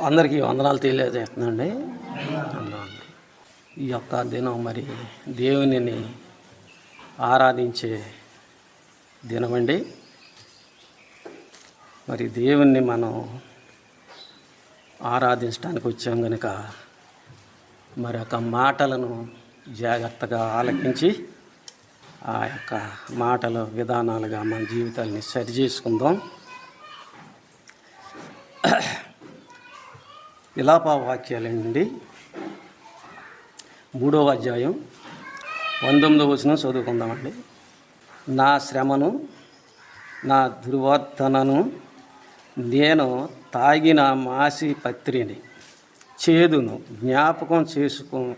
అందరికీ వందనాలు తెలియజేస్తుందండి ఈ యొక్క దినం మరి దేవునిని ఆరాధించే దినమండి. మరి దేవుణ్ణి మనం ఆరాధించడానికి వచ్చాం కనుక మరి యొక్క మాటలను జాగ్రత్తగా ఆలకించి ఆ యొక్క మాటల విధానాలుగా మన జీవితాన్ని సరిచేసుకుందాం. విలాపవాక్యాలండి మూడవ అధ్యాయం పంతొమ్మిదవ వచనం చదువుకుందామండి. నా శ్రమను నా దుర్వర్తనను నేను తాగిన మాసి పత్రిని చేదును జ్ఞాపకం చేసుకు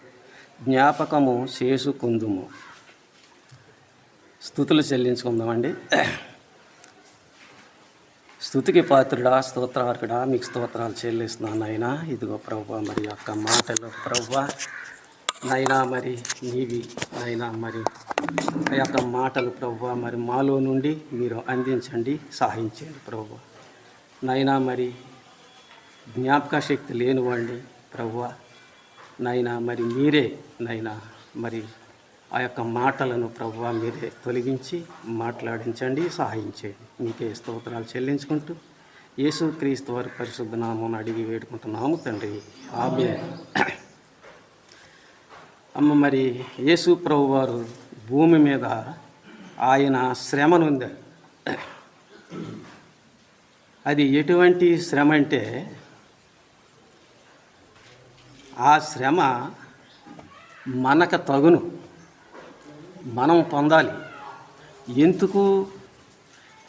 జ్ఞాపకము చేసుకుందుము. స్థుతులు చెల్లించుకుందామండి. స్థుతికి పాత్రుడా స్తోత్రార్కుడా మీకు స్తోత్రాలు చెల్లిస్తున్నాను నాయన. ఇదిగో ప్రభు మరి యొక్క మాటలు ప్రభు నైనా మరి నీవి నైనా మరి ఆ యొక్క మాటలు ప్రభు మరి మాలో నుండి మీరు అందించండి సహాయించండి ప్రభు నైనా మరి జ్ఞాపక శక్తి లేనివ్వండి ప్రభు నైనా మరి మీరే నైనా మరి ఆ యొక్క మాటలను ప్రభు మీరే తొలగించి మాట్లాడించండి సహాయం చేయండి మీకే స్తోత్రాలు చెల్లించుకుంటూ యేసు క్రీస్తు వారి పరిశుద్ధ నామం అడిగి వేడుకుంటున్నాము తండ్రి. ఆమె అమ్మ మరి యేసు ప్రభు వారు భూమి మీద ఆయన శ్రమనుంది అది ఎటువంటి శ్రమ అంటే ఆ శ్రమ మనకు తగును. మనం పొందాలి. ఎందుకు?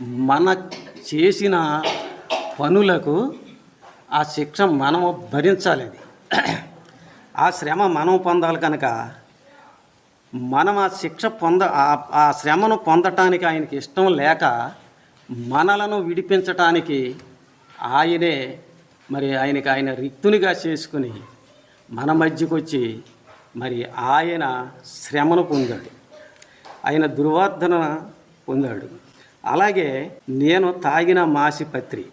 మన చేసిన పనులకు ఆ శిక్ష మనము భరించాలి అది. ఆ శ్రమ మనం పొందాలి కనుక మనం ఆ శిక్ష పొంద ఆ- శ్రమను పొందటానికి ఆయనకి ఇష్టం లేక మనలను విడిపించటానికి ఆయనే మరి ఆయనకి ఆయన రిక్తునిగా చేసుకుని మన మధ్యకు వచ్చి మరి ఆయన శ్రమను పొందాడు. ఆయన దుర్వార్ధన పొందాడు. అలాగే నేను తాగిన మాసి పత్రి.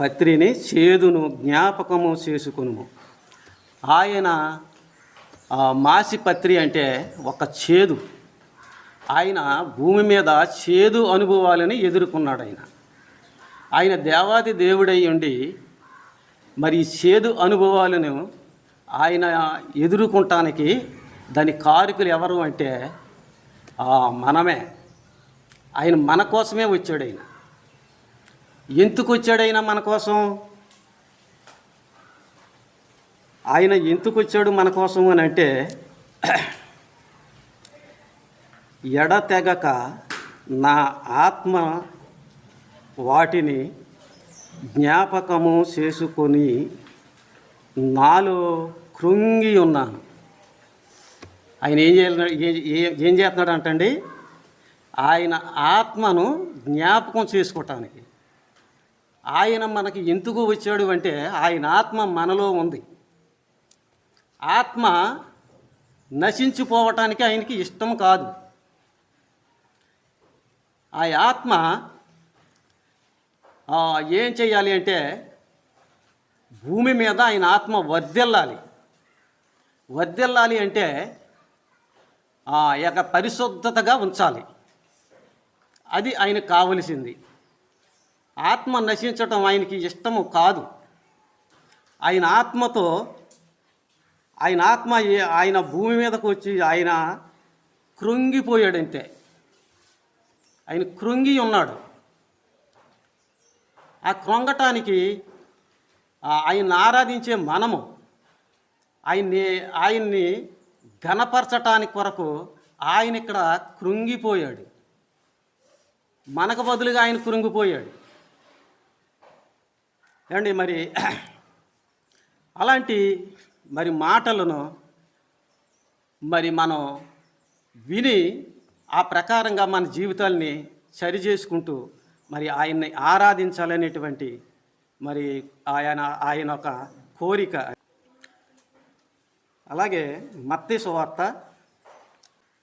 పత్రిని చేదును జ్ఞాపకము చేసుకును ఆయన మాసిపత్రి మాసి పత్రి అంటే ఒక చేదు. ఆయన భూమి మీద చేదు అనుభవాలని ఎదుర్కొన్నాడు ఆయన. ఆయన దేవాది దేవుడై ఉండి మరి చేదు అనుభవాలను ఆయన ఎదుర్కొంటానికి దాని కారుకులు ఎవరు అంటే మనమే. ఆయన మన కోసమే వచ్చాడు ఆయన. ఎందుకు వచ్చాడు ఆయన మన కోసం? ఆయన ఎందుకు వచ్చాడు మన కోసం అని అంటే ఎడతెగక నా ఆత్మ వాటిని జ్ఞాపకము చేసుకొని నాలో కృంగి ఉన్నాను. ఆయన ఏం చేయాలి ఏ- ఏం చేస్తున్నాడు అంటండి? ఆయన ఆత్మను జ్ఞాపకం చేసుకోవటానికి ఆయన మనకి ఎందుకు వచ్చాడు అంటే ఆయన ఆత్మ మనలో ఉంది. ఆత్మ నశించిపోవటానికి ఆయనకి ఇష్టం కాదు. ఆ ఆత్మ ఏం చేయాలి అంటే భూమి మీద ఆయన ఆత్మ వర్ధిల్లాలి. వర్ధిల్లాలి అంటే ఆ యొక్క పరిశుద్ధతగా ఉంచాలి. అది ఆయనకు కావలసింది. ఆత్మ నశించటం ఆయనకి ఇష్టము కాదు. ఆయన ఆత్మతో ఆయన ఆత్మ ఆయన భూమి మీదకు వచ్చి ఆయన కృంగిపోయాడంటే ఆయన కృంగి ఉన్నాడు. ఆ కృంగటానికి ఆయన ఆయన్ని ఆరాధించే మనము ఆయన్ని ఆయన్ని ఘనపరచటానికి కొరకు ఆయన ఇక్కడ కృంగిపోయాడు. మనకు బదులుగా ఆయన కృంగిపోయాడు. ఏమండి మరి? అలాంటి మరి మాటలను మరి మనం విని ఆ ప్రకారంగా మన జీవితాల్ని సరి చేసుకుంటూ మరి ఆయన్ని ఆరాధించాలనేటువంటి మరి ఆయన ఆయన ఒక కోరిక. అలాగే మత్తి సువార్త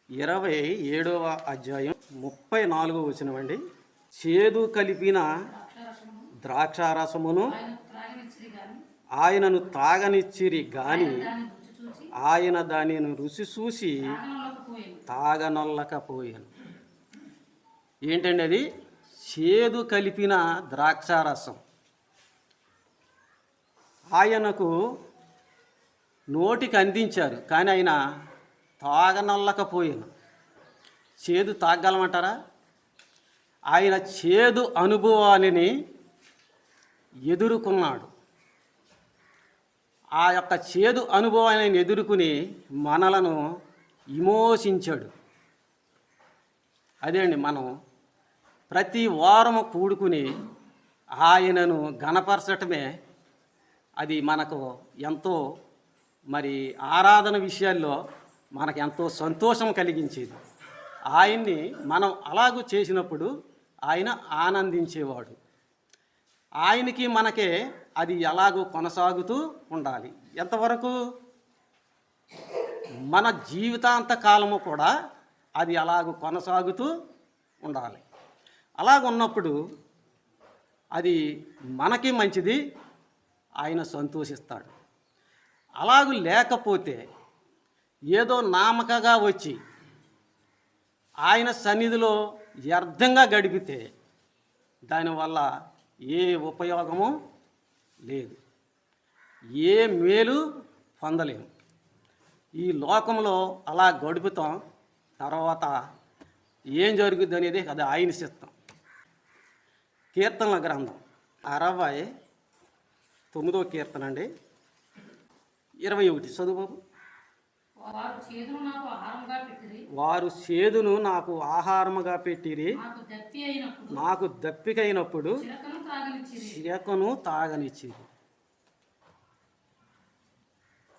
ఇరవై ఏడవ అధ్యాయం ముప్పై నాలుగో వచనమండి చేదు కలిపిన ద్రాక్షారసమును ఆయనను తాగనిచ్చిరి గాని ఆయన దానిని రుచి చూసి తాగనొల్లకపోయాను. ఏంటండి అది? చేదు కలిపిన ద్రాక్షారసం. ఆయనకు నోటికి అందించారు. కానీ ఆయన తాగనల్లకపోయాను. చేదు తాగలమంటారా? ఆయన చేదు అనుభవాలని ఎదుర్కొన్నాడు. ఆ యొక్క చేదు అనుభవాన్ని ఎదుర్కొని మనలను విమోచించాడు. అదే అండి మనం ప్రతి వారము కూడుకుని ఆయనను గణపరచటమే అది మనకు ఎంతో మరి ఆరాధన విషయాల్లో మనకు ఎంతో సంతోషం కలిగించేది. ఆయన్ని మనం అలాగూ చేసినప్పుడు ఆయన ఆనందించేవాడు. ఆయనకి మనకే అది ఎలాగో కొనసాగుతూ ఉండాలి. ఎంతవరకు? మన జీవితాంత కాలము కూడా అది అలాగ కొనసాగుతూ ఉండాలి. అలాగున్నప్పుడు అది మనకి మంచిది ఆయన సంతోషిస్తాడు. అలాగూ లేకపోతే ఏదో నామకగా వచ్చి ఆయన సన్నిధిలో వ్యర్థంగా గడిపితే దానివల్ల ఏ ఉపయోగము లేదు. ఏ మేలు పొందలేము. ఈ లోకంలో అలా గడుపుతాం తర్వాత ఏం జరుగుద్ది అనేది అది ఆయన సిద్ధం. కీర్తనల గ్రంథం అరవై తొమ్మిదో కీర్తన అండి. ఇరవై ఒకటి చదువు బాబు. వారు చేదును నాకు ఆహారంగా పెట్టిరి. వారు సేదును నాకు ఆహారముగా పెట్టిరి. నాకు దప్పికైనప్పుడు చిరకను తాగనిచ్చింది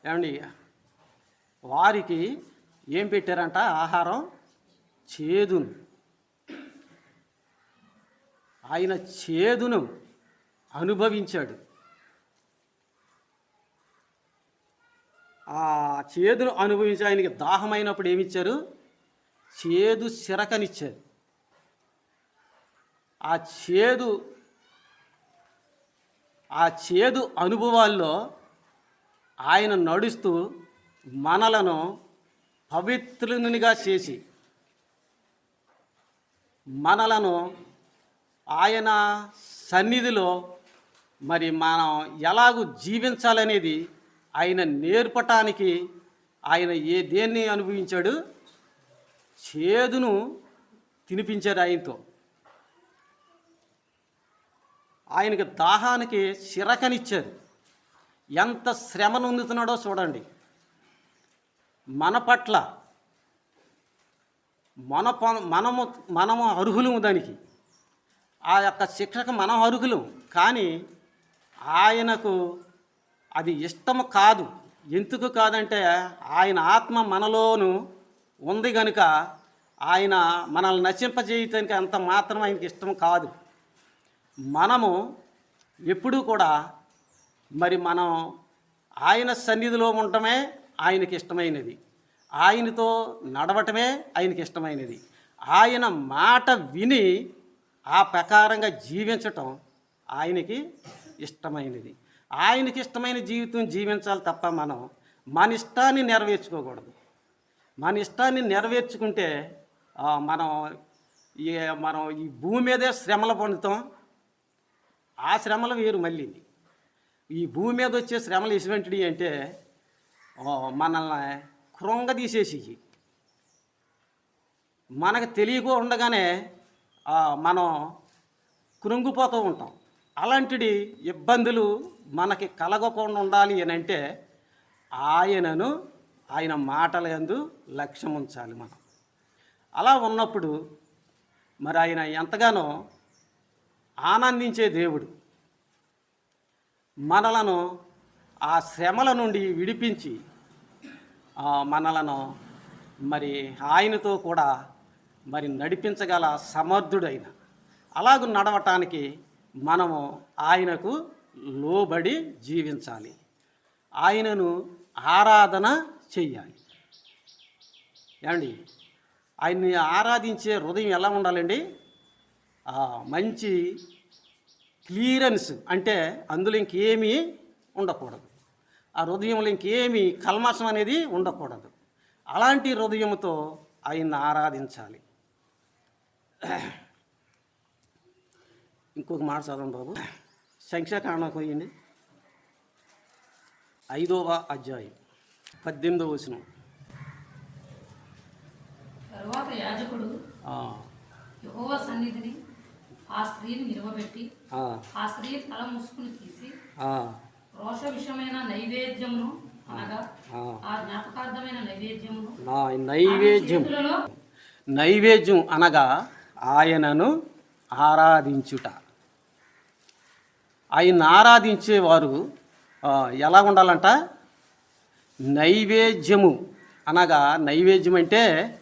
ఏమండి వారికి ఏం పెట్టారంట? ఆహారం చేదును. ఆయన చేదును అనుభవించాడు. ఆ చేదును అనుభవించి ఆయనకి దాహమైనప్పుడు ఏమిచ్చారు? చేదు సిరకనిచ్చారు ఆ చేదు ఆ చేదు అనుభవాల్లో ఆయన నడుస్తూ మనలను పవిత్రునిగా చేసి మనలను ఆయన సన్నిధిలో మరి మనం ఎలాగూ జీవించాలనేది ఆయన నేర్పటానికి ఆయన ఏ దేన్ని అనుభవించాడు? చేదును తినిపించారు ఆయనతో. ఆయనకి దాహానికి చిరకనిచ్చారు ఎంత శ్రమ నొందుతున్నాడో చూడండి. మన పట్ల మన ప- మనము మనము అర్హులు దానికి. ఆ యొక్క శిక్షకు మనం అర్హులు. కానీ ఆయనకు అది ఇష్టము కాదు. ఎందుకు కాదంటే ఆయన ఆత్మ మనలోను ఉంది కనుక ఆయన మనల్ని నశింపజేయటానికి అంత మాత్రం ఆయనకి ఇష్టం కాదు. మనము ఎప్పుడూ కూడా మరి మనం ఆయన సన్నిధిలో ఉండటమే ఆయనకి ఇష్టమైనది. ఆయనతో నడవటమే ఆయనకి ఇష్టమైనది. ఆయన మాట విని ఆ ప్రకారంగా జీవించటం ఆయనకి ఇష్టమైనది. ఆయనకి ఇష్టమైన జీవితం జీవించాలి తప్ప మనం మన ఇష్టాన్ని నెరవేర్చుకోకూడదు. మన ఇష్టాన్ని నెరవేర్చుకుంటే మనం ఈ మనం ఈ భూమి మీదే శ్రమలు పొందుతాం. ఆ శ్రమలు వేరు మళ్ళీ. ఈ భూమి మీద వచ్చే శ్రమలు ఎటువంటివి అంటే మనల్ని క్రొంగ కృంగదీసేసి మనకు తెలియక ఉండగానే మనం కృంగిపోతూ ఉంటాం. అలాంటి ఇబ్బందులు మనకి కలగకుండా ఉండాలి అని అంటే ఆయనను ఆయన మాటల ఎందు లక్ష్యం ఉంచాలి మనం. అలా ఉన్నప్పుడు మరి ఆయన ఎంతగానో ఆనందించే దేవుడు. మనలను ఆ శ్రమల నుండి విడిపించి మనలను మరి ఆయనతో కూడా మరి నడిపించగల సమర్థుడైన అలాగ నడవటానికి మనము ఆయనకు లోబడి జీవించాలి. ఆయనను ఆరాధన చెయ్యాలి. ఏమండి? ఆయన్ని ఆరాధించే హృదయం ఎలా ఉండాలండి? మంచి క్లియరెన్స్ అంటే అందులో ఇంకేమీ ఉండకూడదు. ఆ హృదయంలో ఇంకేమీ కల్మషం అనేది ఉండకూడదు. అలాంటి హృదయంతో ఆయన్ని ఆరాధించాలి. ఇంకొక మాట చదవండి బాబు. సంఖ్యాకాండం పోయింది ఐదవ అధ్యాయం పద్దెనిమిదవ వచనం. తరువాత యాజకుడు యెహోవా సన్నిధిని ఆ స్త్రీని నిలవబెట్టి ఆ, స్త్రీ తల ముసుకుని తీసి రోష విషయమైన నైవేద్యమును అనగా ఆ. ఆ జ్ఞాపకార్థమైన నైవేద్యమును నా నైవేద్యం. నైవేద్యం అనగా ఆయనను ఆరాధించుట. ఆయన ఆరాధించేవారు ఎలా ఉండాలంట? నైవేద్యము. అనగా నైవేద్యం అంటే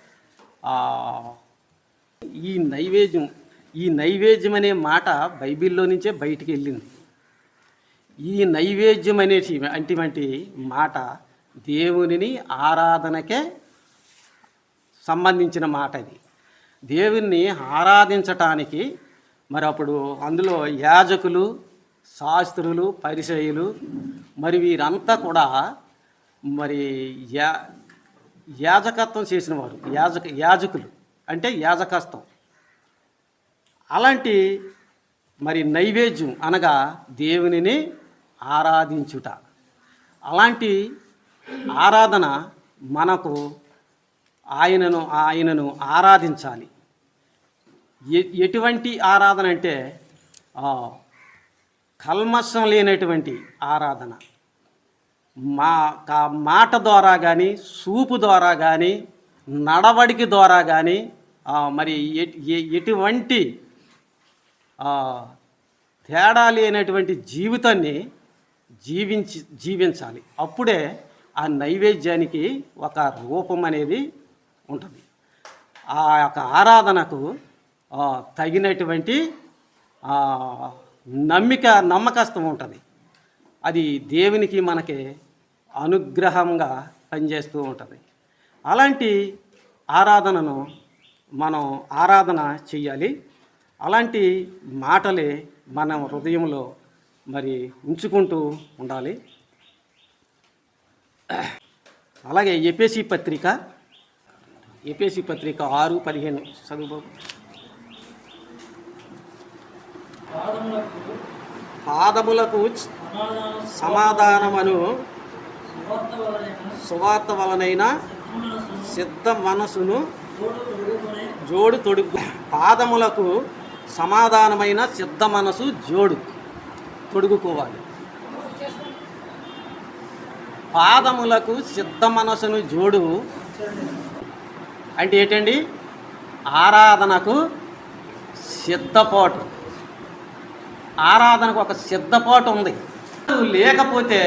ఈ నైవేద్యం ఈ నైవేద్యం అనే మాట బైబిల్లో నుంచే బయటికి వెళ్ళింది. ఈ నైవేద్యం అనేటి అటువంటి మాట దేవునిని ఆరాధనకే సంబంధించిన మాట ఇది దేవుణ్ణి ఆరాధించటానికి మరి అప్పుడు అందులో యాజకులు శాస్త్రులు పరిచయులు మరి వీరంతా కూడా మరి యా యాజకత్వం చేసిన వారు యాజక యాజకులు అంటే యాజకత్వం అలాంటి మరి నైవేద్యం అనగా దేవునిని ఆరాధించుట. అలాంటి ఆరాధన మనకు ఆయనను ఆయనను ఆరాధించాలి. ఎ- ఎటువంటి ఆరాధన అంటే కల్మషం లేనటువంటి ఆరాధన. మా మాట ద్వారా కానీ సూపు ద్వారా కానీ నడవడికి ద్వారా కానీ మరి ఎటువంటి తేడా లేనటువంటి జీవితాన్ని జీవించి జీవించాలి. అప్పుడే ఆ నైవేద్యానికి ఒక రూపం అనేది ఉంటుంది. ఆ యొక్క ఆరాధనకు తగినటువంటి నమ్మిక నమ్మకస్తం ఉంటుంది. అది దేవునికి మనకి అనుగ్రహంగా పనిచేస్తూ ఉంటుంది. అలాంటి ఆరాధనను మనం ఆరాధన చెయ్యాలి. అలాంటి మాటలే మనం హృదయంలో మరి ఉంచుకుంటూ ఉండాలి. అలాగే ఎపేసి పత్రిక ఎపేసి పత్రిక ఆరు పదిహేను. చదువు పాదములకు పాదములకు సమాధానం సమాధానమను సువార్త వలన సువార్త వలనైన సిద్ధ మనసును జోడు తొడుగు పాదములకు సమాధానమైన సిద్ధ మనసు జోడు తొడుగుకోవాలి. పాదములకు సిద్ధ మనసును జోడు అంటే ఏంటండి? ఆరాధనకు సిద్ధపాటు. ఆరాధనకు ఒక సిద్ధపాటు ఉంది. లేకపోతే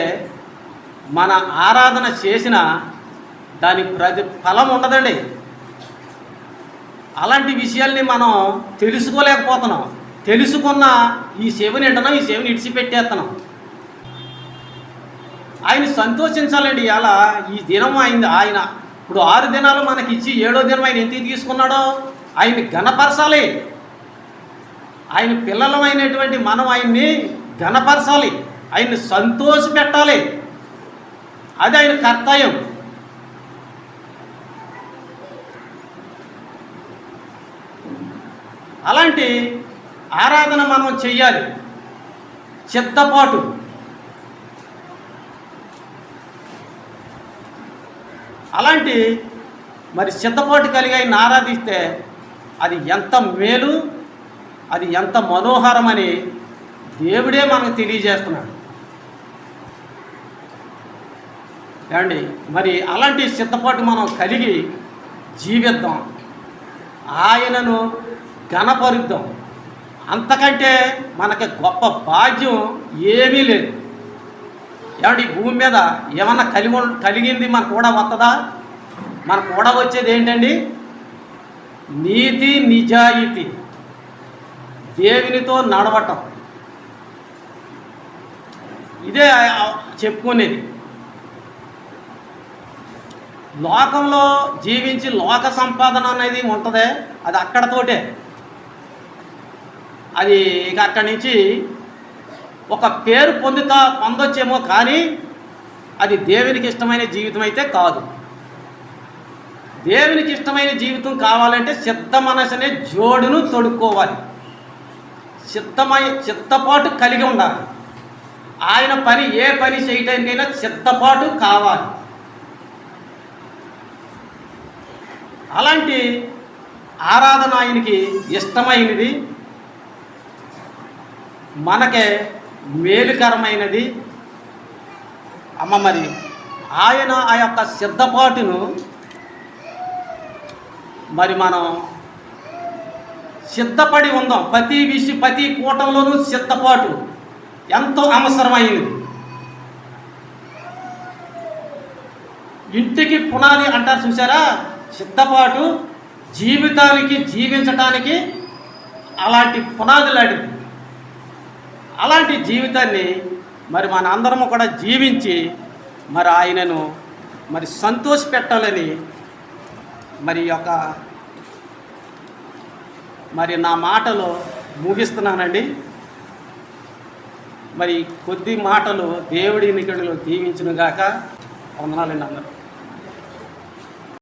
మన ఆరాధన చేసిన దాని ప్రతి ఫలం ఉండదండి. అలాంటి విషయాల్ని మనం తెలుసుకోలేకపోతున్నాం. తెలుసుకున్న ఈ సేవని ఇంటున్నాం ఈ సేవని ఇడిచిపెట్టేస్తున్నాం ఆయన సంతోషించాలండి. అలా ఈ దినం ఆయన ఆయన ఇప్పుడు ఆరు దినాలు మనకి ఇచ్చి ఏడో దినం ఆయన ఎందుకు తీసుకున్నాడో? ఆయన్ని ఘనపరచాలి. ఆయన పిల్లలమైనటువంటి మనం ఆయన్ని ఘనపరచాలి ఆయన్ని సంతోష పెట్టాలి. అది ఆయన కర్తవ్యం. అలాంటి ఆరాధన మనం చెయ్యాలి. చిత్తపాటు. అలాంటి మరి సిద్ధపాటు కలిగి ఆయన ఆరాధిస్తే అది ఎంత మేలు అది ఎంత మనోహరమని దేవుడే మనకు తెలియజేస్తున్నాడు. ఏమండి? మరి అలాంటి సిద్ధపాటు మనం కలిగి జీవిద్దాం. ఆయనను ఘనపరుద్దాం. అంతకంటే మనకి గొప్ప భాగ్యం ఏమీ లేదు. ఏమంటే భూమి మీద ఏమన్నా కలిగి కలిగింది మనకు కూడా వస్తుందా మనకు కూడా వచ్చేది ఏంటండి? నీతి నిజాయితీ. దేవునితో నడవటం. ఇదే చెప్పుకునేది. లోకంలో జీవించి లోక సంపాదన అనేది ఉంటుందే అది అక్కడతోటే. అది ఇక అక్కడి నుంచి ఒక పేరు పొందుతా పొందొచ్చేమో కానీ అది దేవునికి ఇష్టమైన జీవితం అయితే కాదు. దేవునికి ఇష్టమైన జీవితం కావాలంటే సిద్ధ మనసునే జోడును తొడుక్కోవాలి. చిత్తమై చిత్తపాటు కలిగి ఉండాలి. ఆయన పని ఏ పని చేయటానికైనా చిత్తపాటు కావాలి. అలాంటి ఆరాధన ఆయనకి ఇష్టమైనది. మనకే మేలుకరమైనది. అమ్మ మరి ఆయన ఆ యొక్క సిద్ధపాటును మరి మనం సిద్ధపడి ఉందాం. ప్రతి విషయం ప్రతి కూటంలోనూ సిద్ధపాటు. ఎంతో అవసరమైనది ఇంటికి పునాది అంటారు చూసారా సిద్ధపాటు జీవితానికి జీవించటానికి అలాంటి పునాది లాంటిది. అలాంటి జీవితాన్ని మరి మన అందరము కూడా జీవించి మరి ఆయనను మరి సంతోష పెట్టాలని మరి యొక్క మరి నా మాటలు ముగిస్తున్నానండి. మరి కొద్ది మాటలు దేవుడి నికడిలో దీవించునుగాక. వందనాలండి అందరూ.